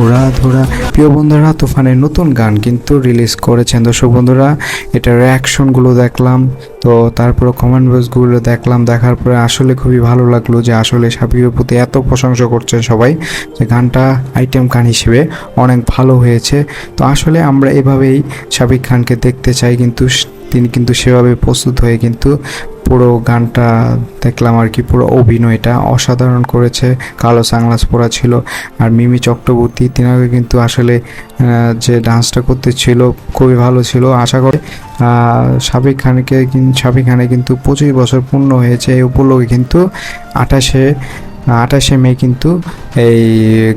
ওরা ধরা। প্রিয় বন্ধুরা, তুফানের নতুন গান কিন্তু রিলিজ করেছেন। দর্শক বন্ধুরা এটার রিয়াকশনগুলো দেখলাম, তো তারপরে কমেন্ট বক্সগুলো দেখলাম। দেখার পরে আসলে খুবই ভালো লাগল যে আসলে সাবিরের প্রতি এত প্রশংসা করছে সবাই, যে গানটা আইটেম গান হিসেবে অনেক ভালো হয়েছে। তো আসলে আমরা এভাবেই সাবিক খানকে দেখতে চাই, কিন্তু তিনি কিন্তু সেভাবে প্রস্তুত হয়ে কিন্তু পুরো গানটা দেখলাম আর কি, পুরো অভিনয়টা অসাধারণ করেছে। কালো সাংলাস পরা ছিল আর মিমি চক্রবর্তী, তিনাকে কিন্তু আসলে যে ডান্সটা করতে ছিল খুবই ভালো ছিল। আশা করি সাবিক খানকে সাবিক খানে কিন্তু পঁচিশ বছর পূর্ণ হয়েছে। এই উপলক্ষে কিন্তু আঠাশে আঠাশে মে কিন্তু এই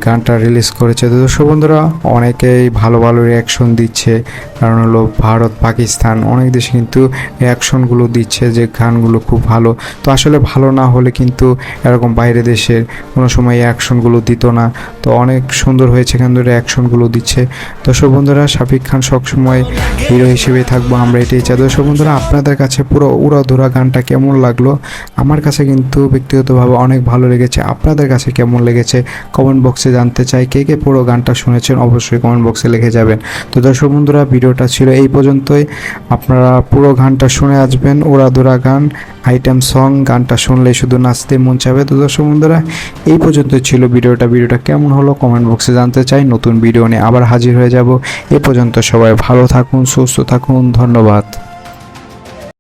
গানটা রিলিজ করেছে। তো দর্শক বন্ধুরা, অনেকেই ভালো ভালো রিয়াকশন দিচ্ছে। কারণ হলো ভারত, পাকিস্তান, অনেক দেশে কিন্তু রিয়াকশনগুলো দিচ্ছে যে গানগুলো খুব ভালো। তো আসলে ভালো না হলে কিন্তু এরকম বাইরে দেশের কোনো সময় রিয়াকশনগুলো দিত না। তো অনেক সুন্দর হয়েছে কিন্তু রিয়াকশনগুলো দিচ্ছে। দর্শক বন্ধুরা, শাফিক খান সবসময় হিরো হিসেবে থাকব, আমরা এটাই চাই। দর্শক বন্ধুরা, আপনাদের কাছে পুরো উড়াধুরা গানটা কেমন লাগল? আমার কাছে কিন্তু ব্যক্তিগতভাবে অনেক ভালো লেগেছে। আপনাদের কাছে কেমন লেগেছে? কমেন্ট বক্সে জানতে চাই। কে কে পুরো গানটা শুনেছেন অবশ্যই কমেন্ট বক্সে লিখে যাবেন। তো দর্শক বন্ধুরা, ভিডিওটা ছিল এই পর্যন্তই। আপনারা পুরো গানটা শুনে আসবেন। উড়াধুরা গান, আইটেম সং গানটা শুনলে শুধু নাচতে মন চাবে তো দর্শক বন্ধুরা, এই পর্যন্ত ছিল ভিডিওটা। ভিডিওটা কেমন হলো কমেন্ট বক্সে জানতে চাই। নতুন ভিডিও নিয়ে আবার হাজির হয়ে যাব। এ পর্যন্ত সবাই ভালো থাকুন, সুস্থ থাকুন। ধন্যবাদ।